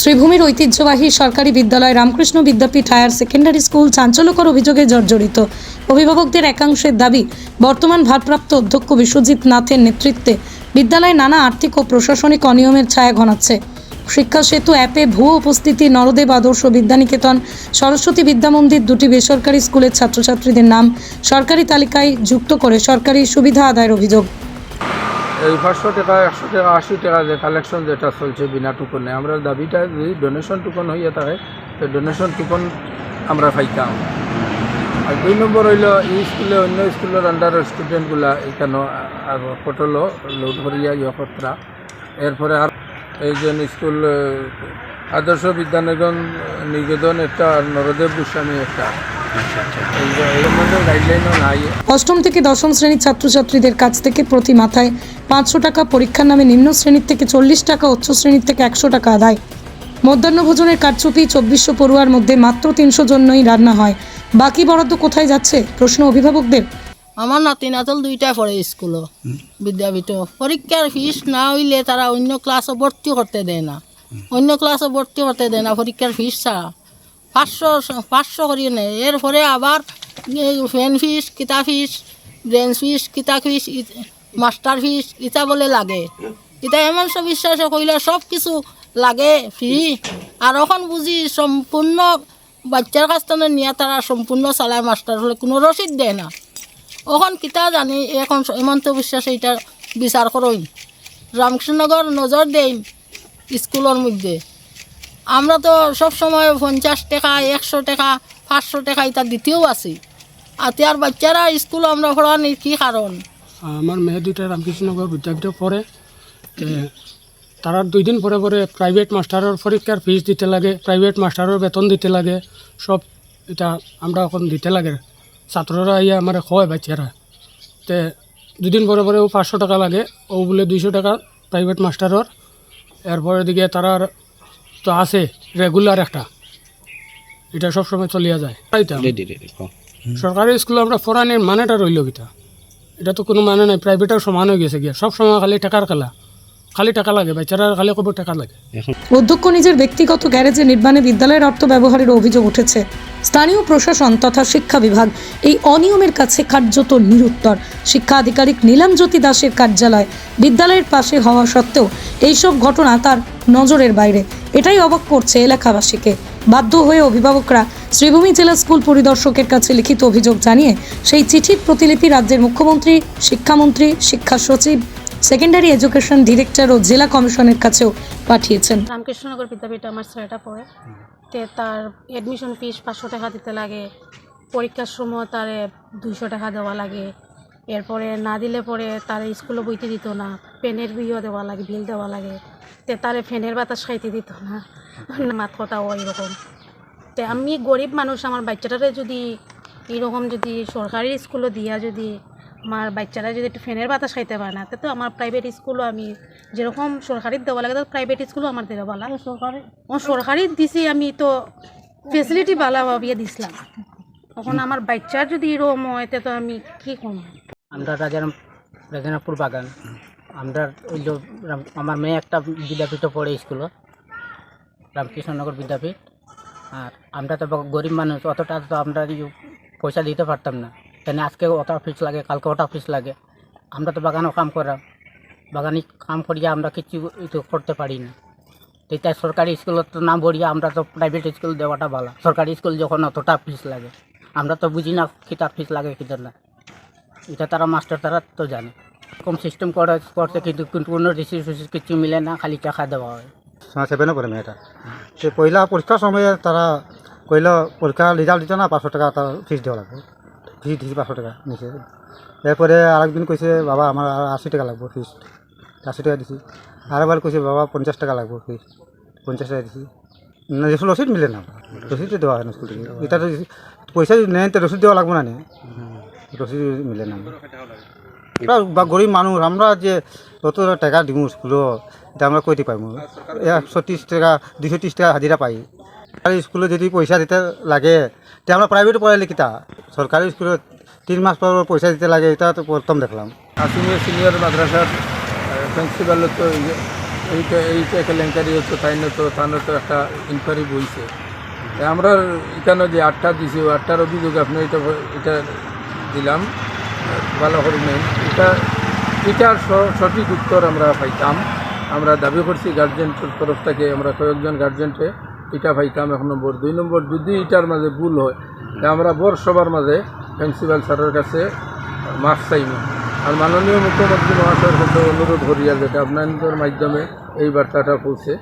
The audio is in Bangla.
শ্রীভূমির ঐতিহ্যবাহী সরকারি বিদ্যালয় Ramakrishna Vidyapith higher secondary school চাঞ্চল্যকর অভিযোগে জর্জরিত। অভিভাবকদের একাংশের দাবি, বর্তমান ভারপ্রাপ্ত অধ্যক্ষ বিশ্বজিৎ নাথের নেতৃত্বে বিদ্যালয়ে নানা আর্থিক ও প্রশাসনিক অনিয়মের ছায়া ঘনাচ্ছে। শিক্ষা সেতু অ্যাপে ভুয়ো উপস্থিতি, নরদেব আদর্শ বিদ্যানিকেতন, সরস্বতী বিদ্যামন্দির দুটি বেসরকারি স্কুলের ছাত্রছাত্রীদের নাম সরকারি তালিকায় যুক্ত করে সরকারি সুবিধা আদায়ের অভিযোগ। এই পাঁচশো টাকা, একশো টাকা, আশি টাকা যে কালেকশন যেটা চলছে বিনা টুকনে আমরা দাবিটা যদি ডোনেশন টুকন হইয়া থাকে, তো ডোনেশন টুকন আমরা পাইতাম। আর দুই নম্বর হইল, এই স্কুলে অন্য স্কুলের আন্ডারের স্টুডেন্টগুলা এখানে পটলো লোড করিয়া ইয়ে এরপরে আর এই যে স্কুল আদর্শ বিদ্যানিগম নিকেতন একটা নরদেব গোস্বামী একটা। অষ্টম থেকে দশম শ্রেণির ছাত্রছাত্রীদের কাছ থেকে প্রতি মাথায় পাঁচশো টাকা পরীক্ষার নামে নিম্ন শ্রেণির থেকে চল্লিশ টাকা, উচ্চ শ্রেণির থেকে একশো টাকা আদায়। মধ্যাহ্ন ভোজনের কারচুপি চব্বিশশো পড়ুয়ার মধ্যে মাত্র তিনশো জন্যই রান্না হয়। বাকি বরাদ্দ কোথায় যাচ্ছে? প্রশ্ন অভিভাবকদের। আমার নাতি নাতল দুইটাই পড়ে স্কুলও বিদ্যাপীঠ। পরীক্ষার ফিস না হইলে তারা অন্য ক্লাসে ভর্তি করতে দেয় না। অন্য ক্লাসে ভর্তি করতে দেয় না, পরীক্ষার ফিস ছাড়া। পাঁচশো পাঁচশো করিয়ে নেয় এরপরে আবার ফ্যান ফিস কিতা ফিস ব্রেঞ্চ ফিস কিতা ফিস মাস্টার ফিস ইটা বলে লাগে। এটা এমন সব বিশ্বাসে কইলে সব কিছু লাগে ফ্রি আর এখন বুঝি সম্পূর্ণ বাচ্চার কাছ থেকে নিয়ে তারা সম্পূর্ণ চালায় মাস্টার হলে কোনো রসিদ দেয় না। এখন কিতা জানি, এখন হেমন্ত বিশ্বাস এইটা বিচার করই। রামকৃষ্ণনগর নজর দেই স্কুলের মধ্যে। আমরা তো সব সময় পঞ্চাশ টাকা, একশো টাকা, পাঁচশো টাকা এটা দিতেও আছি। আর তার বাচ্চারা স্কুল আমরা পড়ানির কী কারণ? আমার মেয়ে দুইটা রামকৃষ্ণনগর বিদ্যাপীঠে পড়ে। তে তারার দুই দিন পরে পরে প্রাইভেট মাস্টারের পরীক্ষার ফিস দিতে লাগে প্রাইভেট মাস্টারের বেতন দিতে লাগে, সব এটা আমরা এখন দিতে লাগে। ছাত্ররা ইয়ে আমার হয় বাচ্চারা। তে, দুদিন পরে পরে ও পাঁচশো টাকা লাগে, ও বলে দুইশো টাকা প্রাইভেট মাস্টারের এরপরে দিকে তারার তো আছে রেগুলার একটা। এটা সবসময় চলিয়া যায়। তাইটা সরকারি স্কুলে আমরা ফোরানের মানেটা রইল গিতা এটা তো কোনো মানে নাই প্রাইভেটের সমান হয়ে গেছে গিয়া। সব সময় খালি টাকার খেলা। খালি টাকা লাগে বাচ্চারা খালি কবে টাকা লাগে। অধ্যক্ষ নিজের ব্যক্তিগত গ্যারেজে নির্মাণে বিদ্যালয়ের অর্থ ব্যবহারের অভিযোগ উঠেছে। স্থানীয় প্রশাসন তথা শিক্ষা বিভাগ এই অনিয়মের কাছে কার্যত নিরুত্তর। শিক্ষা আধিকারিক নীলামজ্যোতি দাসের কার্যালয় বিদ্যালয়ের পাশে হওয়া সত্ত্বেও এইসব ঘটনা তার নজরের বাইরে। এটাই অবাক করছে এলাকাবাসীকে। বাধ্য হয়ে অভিভাবকরা শ্রীভূমি জেলা স্কুল পরিদর্শকের কাছে লিখিত অভিযোগ জানিয়ে সেই চিঠির প্রতিলিপি রাজ্যের মুখ্যমন্ত্রী, শিক্ষামন্ত্রী, শিক্ষা সচিব সেকেন্ডারি এডুকেশন ডিরেক্টর ও জেলা কমিশনের কাছেও পাঠিয়েছেন। রামকৃষ্ণনগর বিদ্যাপীঠে আমার ছেলেটা পড়ে। তে তার অ্যাডমিশন ফিস পাঁচশো টাকা দিতে লাগে। পরীক্ষার সময় তার দুইশো টাকা দেওয়া লাগে। এরপরে না দিলে পরে তার স্কুলে বইতে দিত না। পেনের বিও দেওয়া লাগে, বিল দেওয়া লাগে। তে তারে ফ্যানের বাতাস খাইতে দিত না। মাত কথাও এরকম। তে আমি গরিব মানুষ, আমার বাচ্চাটারে যদি এরকম যদি সরকারি স্কুলে দিয়া যদি আমার বাচ্চারা যদি একটু ফ্যানের বাতাস খাইতে পারে না তো আমার প্রাইভেট স্কুলও আমি যেরকম সরকারি দেওয়া লাগে তো প্রাইভেট স্কুলও আমার দেওয়া বলা। সরকারি? ও সরকারি দিছি আমি তো ফেসিলিটি ভালো ভাবিয়ে দিছিলাম। তখন আমার বাচ্চার যদি এরকম হয় তে তো আমি কী করব? আমরা রাজার রাজানাপুর বাগান। আমরা ওই যে আমার মেয়ে একটা বিদ্যাপীঠে পড়ে স্কুলে রামকৃষ্ণনগর বিদ্যাপীঠ। আর আমরা তো গরিব মানুষ অতটা তো আমরা ইয়ে পয়সা দিতে পারতাম না। কেন আজকে ওটা অফিস লাগে, কালকে ওটা অফিস লাগে। আমরা তো বাগানও কাম করা। বাগানি কাম করিয়া আমরা কিছু করতে পারি না। তো তাই সরকারি স্কুলত তো না পড়িয়া আমরা তো প্রাইভেট স্কুল দেওয়াটা ভালো। সরকারি স্কুল যখন অতটা ফিস লাগে। আমরা তো বুঝি না কিতা ফিস লাগে কিতা না। এটা তারা মাস্টার তারা তো জানে। কম সিস্টেম করে করছে কিন্তু কোনো রিসিভ কিছু মিলে না, খালি টাকা দেওয়া হয়। সেভেনে পড়ে মেয়েটা? সে পয়লা পরীক্ষার সময় তারা কইল পরীক্ষা রেজাল্ট দিত না, পাঁচশো টাকা তার ফিস দেওয়া লাগবে। ফিস দিছি পাঁচশো টাকা নিচে এরপরে আরেকদিন কইছে, বাবা, আমার আশি টাকা লাগবে ফিস আশি টাকা দিছি। আরেকবার কইছে, বাবা, পঞ্চাশ টাকা লাগবে ফিস পঞ্চাশ টাকা দিছি। না যেসব রসিদ মিলে না। রসিদ দেওয়া হয় না স্কুল থেকে। এটা পয়সা যদি তো রসিদ দেওয়া লাগবে না নে। রসিদ মিলে না। আমরা বা গরিব মানুষ, আমরা যে যত টাকা দিব স্কুলত এটা আমরা কইতে পারব। একশো ত্রিশ টাকা দুশো ত্রিশ টাকা হাজিরা পাই। সরকারি স্কুলে যদি পয়সা দিতে লাগে তে আমরা প্রাইভেট পড়াইলে কিতা সরকারি স্কুলত তিন মাস পর পয়সা দিতে লাগে এটা তো প্রথম দেখলাম। আসিমিয়া সিনিয়র মাদ্রাসার প্রিন্সিপাল তো এইটা এইটা কেলেঙ্কারি হচ্ছে তাই তো তার তো একটা ইনকোয়ারি বইছে। আমরা এখানে যে আটটা দিছি আটটার অভিযোগ আপনি এটা এটা দিলাম। ভালো করে নেন এটা এটার সঠিক উত্তর আমরা পাইতাম। আমরা দাবি করছি গার্জেন্টের তরফ থেকে, আমরা কয়েকজন গার্জেন্টে এটা পাইতাম এক নম্বর। দুই নম্বর, যদি ইটার মাঝে ভুল হয় আমরা বর সবার মাঝে প্রিন্সিপাল স্যারের কাছে মাফ চাইব। আর মাননীয় মুখ্যমন্ত্রী মহাশয়ের কাছে অনুরোধ করিয়া যেটা আপনাদের মাধ্যমে এই বার্তাটা পৌঁছে।